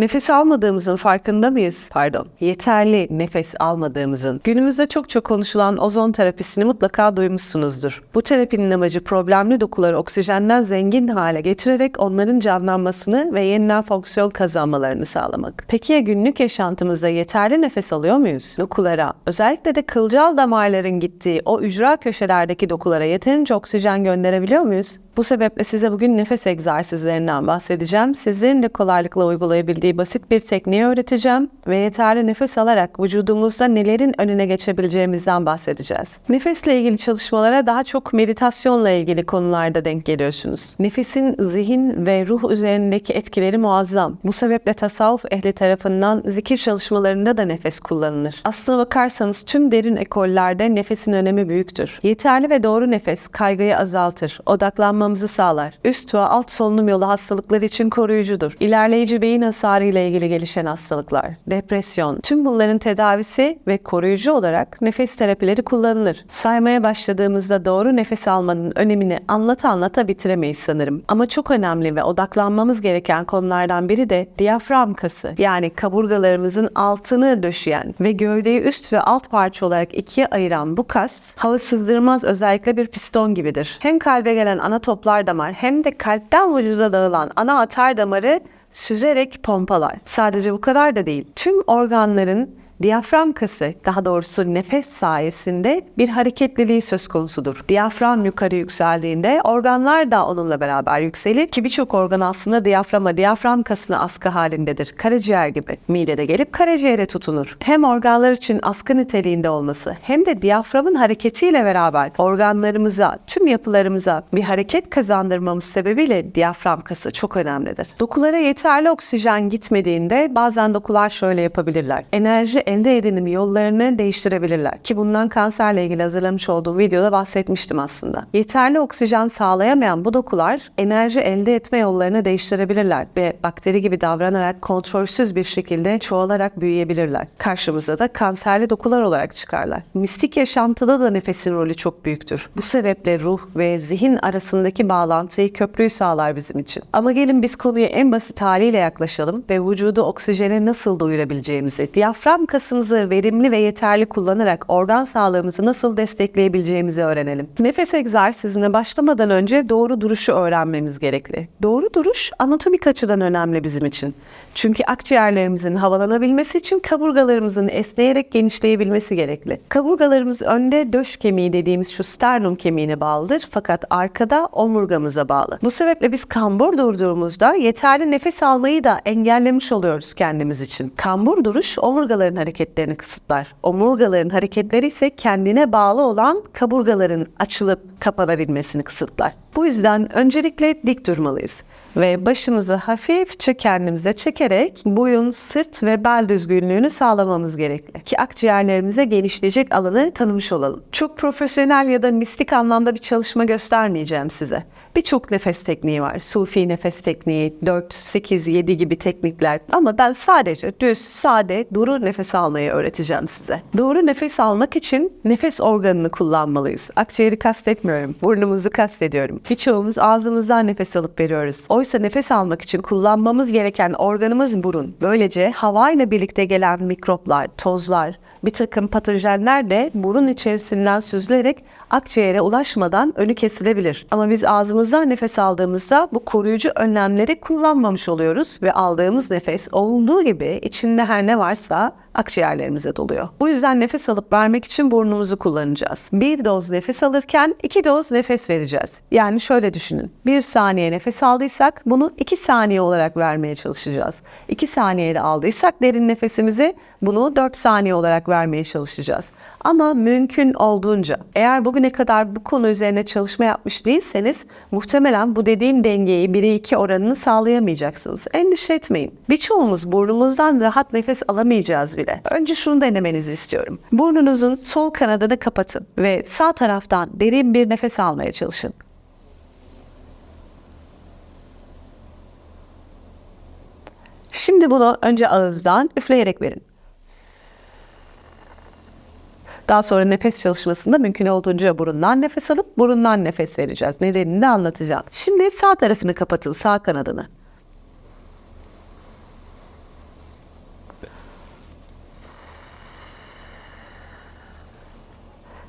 Nefes almadığımızın farkında mıyız? Pardon, yeterli nefes almadığımızın. Günümüzde çok çok konuşulan ozon terapisini mutlaka duymuşsunuzdur. Bu terapinin amacı problemli dokuları oksijenden zengin hale getirerek onların canlanmasını ve yeniden fonksiyon kazanmalarını sağlamak. Peki ya günlük yaşantımızda yeterli nefes alıyor muyuz? Dokulara, özellikle de kılcal damarların gittiği o ücra köşelerdeki dokulara yeterince oksijen gönderebiliyor muyuz? Bu sebeple size bugün nefes egzersizlerinden bahsedeceğim. Sizlerin de kolaylıkla uygulayabildiği basit bir tekniği öğreteceğim ve yeterli nefes alarak vücudumuzda nelerin önüne geçebileceğimizden bahsedeceğiz. Nefesle ilgili çalışmalara daha çok meditasyonla ilgili konularda denk geliyorsunuz. Nefesin zihin ve ruh üzerindeki etkileri muazzam. Bu sebeple tasavvuf ehli tarafından zikir çalışmalarında da nefes kullanılır. Aslına bakarsanız tüm derin ekollerde nefesin önemi büyüktür. Yeterli ve doğru nefes kaygıyı azaltır, odaklanmamızı sağlar. Üst ve alt solunum yolu hastalıkları için koruyucudur. İlerleyici beyin hasarı ile ilgili gelişen hastalıklar, depresyon, tüm bunların tedavisi ve koruyucu olarak nefes terapileri kullanılır. Saymaya başladığımızda doğru nefes almanın önemini anlata anlata bitiremeyiz sanırım. Ama çok önemli ve odaklanmamız gereken konulardan biri de diyafram kası. Yani kaburgalarımızın altını döşeyen ve gövdeyi üst ve alt parça olarak ikiye ayıran bu kas hava sızdırmaz özellikle bir piston gibidir. Hem kalbe gelen ana toplar damar hem de kalpten vücuda dağılan ana atar damarı süzerek pompalar. Sadece bu kadar da değil. Tüm organların Diyafram kası, daha doğrusu nefes sayesinde bir hareketliliği söz konusudur. Diyafram yukarı yükseldiğinde organlar da onunla beraber yükselir ki birçok organ aslında diyaframa, diyafram kasına askı halindedir. Karaciğer gibi. Midede gelip karaciğere tutunur. Hem organlar için askı niteliğinde olması hem de diyaframın hareketiyle beraber organlarımıza, tüm yapılarımıza bir hareket kazandırmamız sebebiyle diyafram kası çok önemlidir. Dokulara yeterli oksijen gitmediğinde bazen dokular şöyle yapabilirler. Enerji elde edinim yollarını değiştirebilirler. Ki bundan kanserle ilgili hazırlamış olduğum videoda bahsetmiştim aslında. Yeterli oksijen sağlayamayan bu dokular enerji elde etme yollarını değiştirebilirler ve bakteri gibi davranarak kontrolsüz bir şekilde çoğalarak büyüyebilirler. Karşımıza da kanserli dokular olarak çıkarlar. Mistik yaşantıda da nefesin rolü çok büyüktür. Bu sebeple ruh ve zihin arasındaki bağlantıyı köprüyü sağlar bizim için. Ama gelin biz konuya en basit haliyle yaklaşalım ve vücudu oksijene nasıl doyurabileceğimizi, diyafram kasımızı verimli ve yeterli kullanarak organ sağlığımızı nasıl destekleyebileceğimizi öğrenelim. Nefes egzersizine başlamadan önce doğru duruşu öğrenmemiz gerekli. Doğru duruş anatomik açıdan önemli bizim için. Çünkü akciğerlerimizin havalanabilmesi için kaburgalarımızın esneyerek genişleyebilmesi gerekli. Kaburgalarımız önde döş kemiği dediğimiz şu sternum kemiğine bağlıdır fakat arkada omurgamıza bağlı. Bu sebeple biz kambur durduğumuzda yeterli nefes almayı da engellemiş oluyoruz kendimiz için. Kambur duruş omurgaların hareketlerini kısıtlar. Omurgaların hareketleri ise kendine bağlı olan kaburgaların açılıp kapanabilmesini kısıtlar. Bu yüzden öncelikle dik durmalıyız ve başımızı hafifçe kendimize çekerek boyun, sırt ve bel düzgünlüğünü sağlamamız gerekli. Ki akciğerlerimize genişleyecek alanı tanımış olalım. Çok profesyonel ya da mistik anlamda bir çalışma göstermeyeceğim size. Birçok nefes tekniği var. Sufi nefes tekniği, 4, 8, 7 gibi teknikler. Ama ben sadece düz, sade, duru nefes almayı öğreteceğim size. Doğru nefes almak için nefes organını kullanmalıyız. Akciğeri kastetmiyorum, burnumuzu kastediyorum. Birçoğumuz ağzımızdan nefes alıp veriyoruz. Oysa nefes almak için kullanmamız gereken organımız burun. Böylece havayla birlikte gelen mikroplar, tozlar, bir takım patojenler de burun içerisinden süzülerek akciğere ulaşmadan önü kesilebilir. Ama biz ağzımızdan nefes aldığımızda bu koruyucu önlemleri kullanmamış oluyoruz ve aldığımız nefes olduğu gibi içinde her ne varsa akciğerlerimize doluyor. Bu yüzden nefes alıp vermek için burnumuzu kullanacağız. Bir doz nefes alırken iki doz nefes vereceğiz. Yani şöyle düşünün. Bir saniye nefes aldıysak bunu iki saniye olarak vermeye çalışacağız. İki saniyede aldıysak derin nefesimizi bunu dört saniye olarak vermeye çalışacağız. Ama mümkün olduğunca eğer bugüne kadar bu konu üzerine çalışma yapmış değilseniz muhtemelen bu dediğim dengeyi 1'e 2 oranını sağlayamayacaksınız. Endişe etmeyin. Birçoğumuz burnumuzdan rahat nefes alamayacağız bile. Önce şunu denemenizi istiyorum. Burnunuzun sol kanadını kapatın ve sağ taraftan derin bir nefes almaya çalışın. Şimdi bunu önce ağızdan üfleyerek verin. Daha sonra nefes çalışmasında mümkün olduğunca burundan nefes alıp burundan nefes vereceğiz. Nedenini de anlatacağım. Şimdi sağ tarafını kapatın, sağ kanadını.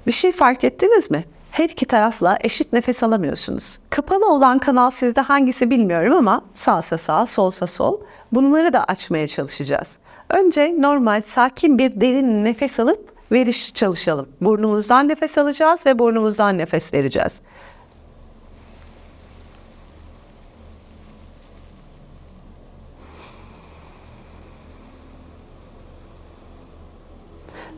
Bir şey fark ettiniz mi? Her iki tarafla eşit nefes alamıyorsunuz. Kapalı olan kanal sizde hangisi bilmiyorum ama sağsa sağ, solsa sol. Bunları da açmaya çalışacağız. Önce normal, sakin bir derin nefes alıp veriş çalışalım. Burnumuzdan nefes alacağız ve burnumuzdan nefes vereceğiz.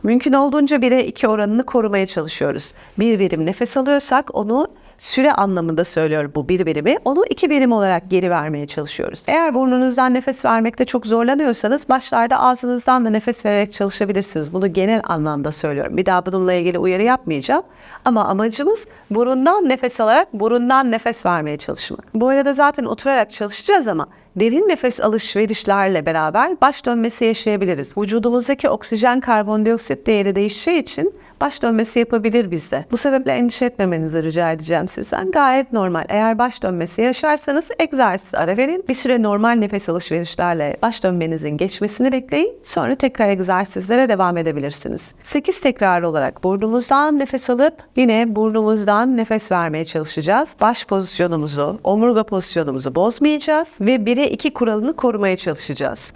Mümkün olduğunca 1'e 2 oranını korumaya çalışıyoruz. Bir birim nefes alıyorsak onu süre anlamında söylüyorum bu bir birimi. Onu iki birim olarak geri vermeye çalışıyoruz. Eğer burnunuzdan nefes vermekte çok zorlanıyorsanız başlarda ağzınızdan da nefes vererek çalışabilirsiniz. Bunu genel anlamda söylüyorum. Bir daha bununla ilgili uyarı yapmayacağım. Ama amacımız burundan nefes alarak burundan nefes vermeye çalışmak. Bu arada zaten oturarak çalışacağız ama derin nefes alışverişlerle beraber baş dönmesi yaşayabiliriz. Vücudumuzdaki oksijen karbondioksit değeri değişeceği için baş dönmesi yapabilir bizde. Bu sebeple endişe etmemenizi rica edeceğim sizden. Gayet normal. Eğer baş dönmesi yaşarsanız egzersiz ara verin. Bir süre normal nefes alışverişlerle baş dönmenizin geçmesini bekleyin. Sonra tekrar egzersizlere devam edebilirsiniz. 8 tekrar olarak burnumuzdan nefes alıp yine burnumuzdan nefes vermeye çalışacağız. Baş pozisyonumuzu, omurga pozisyonumuzu bozmayacağız ve 1'e 2 kuralını korumaya çalışacağız.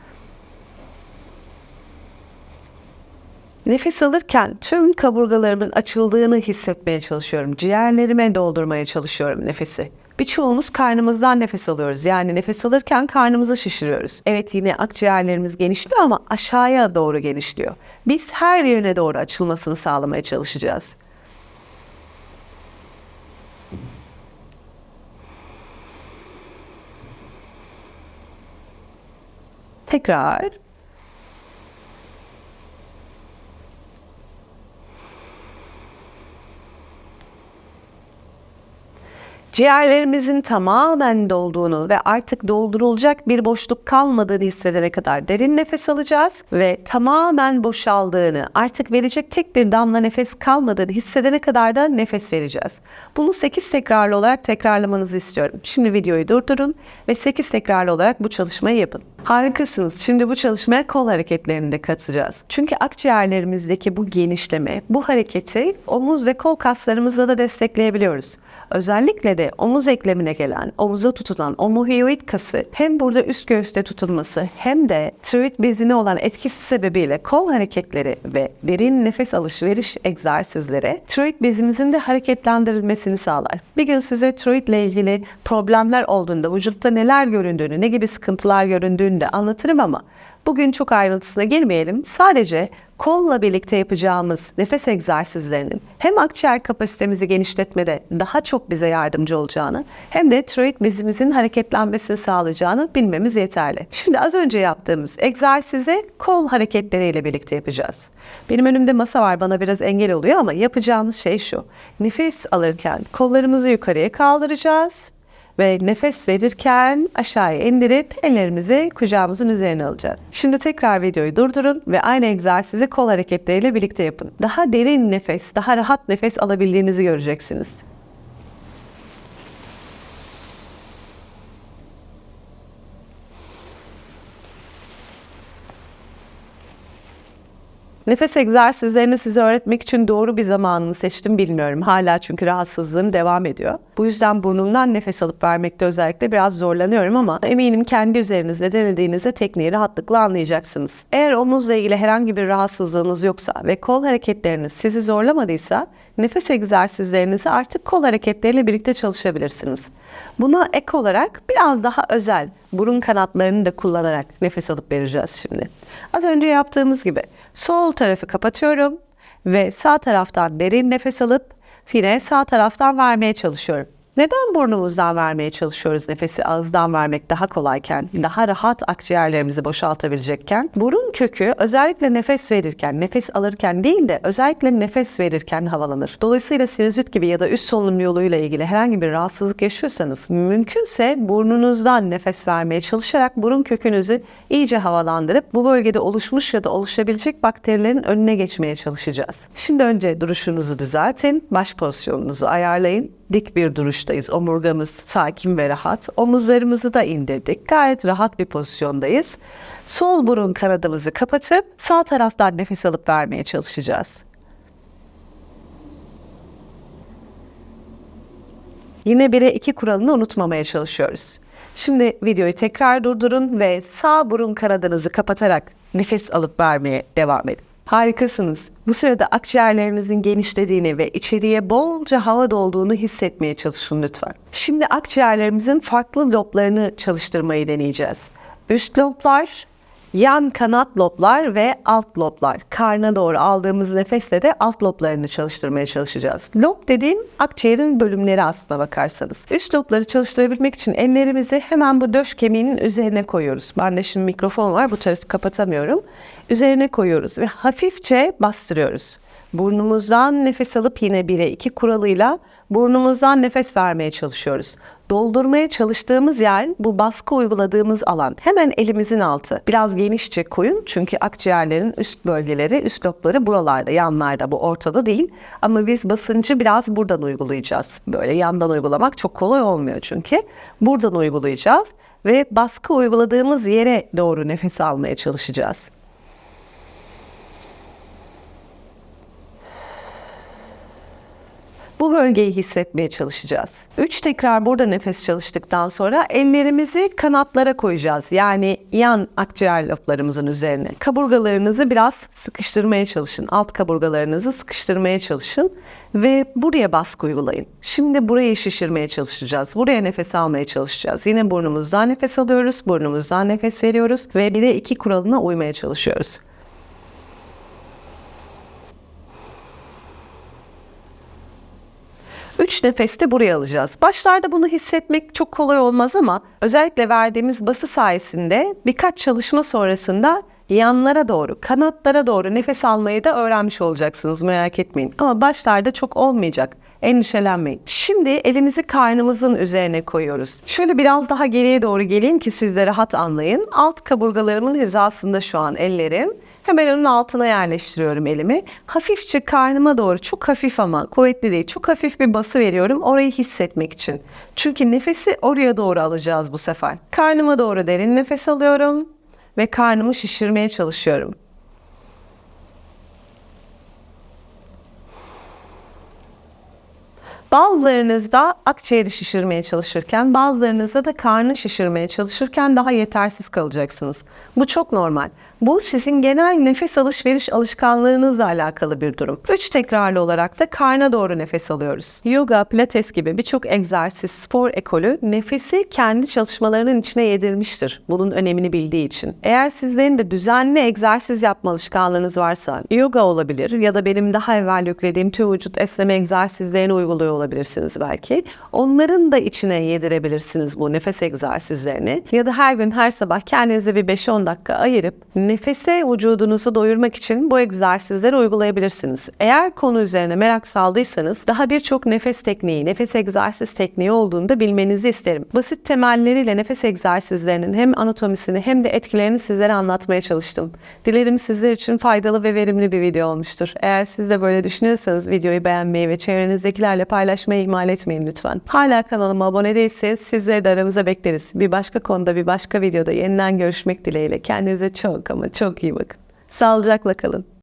Nefes alırken tüm kaburgalarımın açıldığını hissetmeye çalışıyorum. Ciğerlerime doldurmaya çalışıyorum nefesi. Birçoğumuz karnımızdan nefes alıyoruz. Yani nefes alırken karnımızı şişiriyoruz. Evet yine akciğerlerimiz genişliyor ama aşağıya doğru genişliyor. Biz her yöne doğru açılmasını sağlamaya çalışacağız. Tekrar. Ciğerlerimizin tamamen dolduğunu ve artık doldurulacak bir boşluk kalmadığını hissedene kadar derin nefes alacağız ve tamamen boşaldığını, artık verecek tek bir damla nefes kalmadığını hissedene kadar da nefes vereceğiz. Bunu 8 tekrarlı olarak tekrarlamanızı istiyorum. Şimdi videoyu durdurun ve 8 tekrarlı olarak bu çalışmayı yapın. Harikasınız. Şimdi bu çalışmaya kol hareketlerini de katacağız. Çünkü akciğerlerimizdeki bu genişleme, bu hareketi omuz ve kol kaslarımızla da destekleyebiliyoruz. Özellikle de omuz eklemine gelen, omuza tutulan omohioid kası hem burada üst göğüste tutulması hem de tiroid bezine olan etkisi sebebiyle kol hareketleri ve derin nefes alışveriş egzersizleri tiroid bezimizin de hareketlendirilmesini sağlar. Bir gün size tiroid ile ilgili problemler olduğunda, vücutta neler göründüğünü, ne gibi sıkıntılar göründüğünü de anlatırım ama Bugün çok ayrıntısına girmeyelim. Sadece kolla birlikte yapacağımız nefes egzersizlerinin hem akciğer kapasitemizi genişletmede daha çok bize yardımcı olacağını hem de tiroid bezimizin hareketlenmesini sağlayacağını bilmemiz yeterli. Şimdi az önce yaptığımız egzersizi kol hareketleriyle birlikte yapacağız. Benim önümde masa var bana biraz engel oluyor ama yapacağımız şey şu. Nefes alırken kollarımızı yukarıya kaldıracağız ve nefes verirken aşağıya indirip ellerimizi kucağımızın üzerine alacağız. Şimdi tekrar videoyu durdurun ve aynı egzersizi kol hareketleriyle birlikte yapın. Daha derin nefes, daha rahat nefes alabildiğinizi göreceksiniz. Nefes egzersizlerini size öğretmek için doğru bir zamanımı seçtim bilmiyorum. Hala çünkü rahatsızlığım devam ediyor. Bu yüzden burnumdan nefes alıp vermekte özellikle biraz zorlanıyorum ama eminim kendi üzerinizde denediğinizde tekniği rahatlıkla anlayacaksınız. Eğer omuzla ilgili herhangi bir rahatsızlığınız yoksa ve kol hareketleriniz sizi zorlamadıysa nefes egzersizlerinizi artık kol hareketleriyle birlikte çalışabilirsiniz. Buna ek olarak biraz daha özel burun kanatlarını da kullanarak nefes alıp vereceğiz şimdi. Az önce yaptığımız gibi sol tarafı kapatıyorum ve sağ taraftan derin nefes alıp yine sağ taraftan vermeye çalışıyorum. Neden burnumuzdan vermeye çalışıyoruz nefesi ağızdan vermek daha kolayken, daha rahat akciğerlerimizi boşaltabilecekken? Burun kökü özellikle nefes verirken, nefes alırken değil de özellikle nefes verirken havalanır. Dolayısıyla sinüzit gibi ya da üst solunum yoluyla ilgili herhangi bir rahatsızlık yaşıyorsanız mümkünse burnunuzdan nefes vermeye çalışarak burun kökünüzü iyice havalandırıp bu bölgede oluşmuş ya da oluşabilecek bakterilerin önüne geçmeye çalışacağız. Şimdi önce duruşunuzu düzeltin, baş pozisyonunuzu ayarlayın dik bir duruştayız. Omurgamız sakin ve rahat. Omuzlarımızı da indirdik. Gayet rahat bir pozisyondayız. Sol burun kanadımızı kapatıp sağ taraftan nefes alıp vermeye çalışacağız. Yine 1'e 2 kuralını unutmamaya çalışıyoruz. Şimdi videoyu tekrar durdurun ve sağ burun kanadınızı kapatarak nefes alıp vermeye devam edin. Harikasınız. Bu sırada akciğerlerinizin genişlediğini ve içeriye bolca hava dolduğunu hissetmeye çalışın lütfen. Şimdi akciğerlerimizin farklı loblarını çalıştırmayı deneyeceğiz. Üst loblar, yan kanat loblar ve alt loblar. Karna doğru aldığımız nefesle de alt loblarını çalıştırmaya çalışacağız. Lob dediğim akciğerin bölümleri aslına bakarsanız. Üst lobları çalıştırabilmek için ellerimizi hemen bu döş kemiğinin üzerine koyuyoruz. Ben de şimdi mikrofon var bu tarafı kapatamıyorum. Üzerine koyuyoruz ve hafifçe bastırıyoruz. Burnumuzdan nefes alıp yine 1'e 2 kuralıyla burnumuzdan nefes vermeye çalışıyoruz. Doldurmaya çalıştığımız yer bu baskı uyguladığımız alan. Hemen elimizin altı. Biraz genişçe koyun çünkü akciğerlerin üst bölgeleri, üst lobları buralarda, yanlarda bu ortada değil. Ama biz basıncı biraz buradan uygulayacağız. Böyle yandan uygulamak çok kolay olmuyor çünkü. Buradan uygulayacağız ve baskı uyguladığımız yere doğru nefes almaya çalışacağız. Bu bölgeyi hissetmeye çalışacağız. Üç tekrar burada nefes çalıştıktan sonra ellerimizi kanatlara koyacağız. Yani yan akciğer loblarımızın üzerine. Kaburgalarınızı biraz sıkıştırmaya çalışın. Alt kaburgalarınızı sıkıştırmaya çalışın ve buraya baskı uygulayın. Şimdi burayı şişirmeye çalışacağız. Buraya nefes almaya çalışacağız. Yine burnumuzdan nefes alıyoruz, burnumuzdan nefes veriyoruz ve 1'e 2 kuralına uymaya çalışıyoruz. Üç nefeste buraya alacağız. Başlarda bunu hissetmek çok kolay olmaz ama özellikle verdiğimiz bası sayesinde birkaç çalışma sonrasında yanlara doğru, kanatlara doğru nefes almayı da öğrenmiş olacaksınız merak etmeyin. Ama başlarda çok olmayacak. Endişelenmeyin. Şimdi elimizi karnımızın üzerine koyuyoruz. Şöyle biraz daha geriye doğru geleyim ki siz de rahat anlayın. Alt kaburgalarımın hizasında şu an ellerim. Hemen onun altına yerleştiriyorum elimi. Hafifçe karnıma doğru çok hafif ama kuvvetli değil çok hafif bir bası veriyorum orayı hissetmek için. Çünkü nefesi oraya doğru alacağız bu sefer. Karnıma doğru derin nefes alıyorum ve karnımı şişirmeye çalışıyorum. Bazılarınızda akciğeri şişirmeye çalışırken, bazılarınızda da karnı şişirmeye çalışırken daha yetersiz kalacaksınız. Bu çok normal. Bu sizin genel nefes alışveriş alışkanlığınızla alakalı bir durum. Üç tekrarlı olarak da karna doğru nefes alıyoruz. Yoga, pilates gibi birçok egzersiz, spor ekolü nefesi kendi çalışmalarının içine yedirmiştir. Bunun önemini bildiği için. Eğer sizlerin de düzenli egzersiz yapma alışkanlığınız varsa, yoga olabilir ya da benim daha evvel yüklediğim tüm vücut esneme egzersizlerini uyguluyor olabilirsiniz belki. Onların da içine yedirebilirsiniz bu nefes egzersizlerini. Ya da her gün her sabah kendinize bir 5-10 dakika ayırıp nefese vücudunuzu doyurmak için bu egzersizleri uygulayabilirsiniz. Eğer konu üzerine merak saldıysanız daha birçok nefes tekniği, nefes egzersiz tekniği olduğunu da bilmenizi isterim. Basit temelleriyle nefes egzersizlerinin hem anatomisini hem de etkilerini sizlere anlatmaya çalıştım. Dilerim sizler için faydalı ve verimli bir video olmuştur. Eğer siz de böyle düşünüyorsanız videoyu beğenmeyi ve çevrenizdekilerle paylaşmayı ihmal etmeyin lütfen. Hala kanalıma abone değilseniz sizleri de aramıza bekleriz. Bir başka konuda bir başka videoda yeniden görüşmek dileğiyle. Kendinize çok ama çok iyi bakın. Sağlıcakla kalın.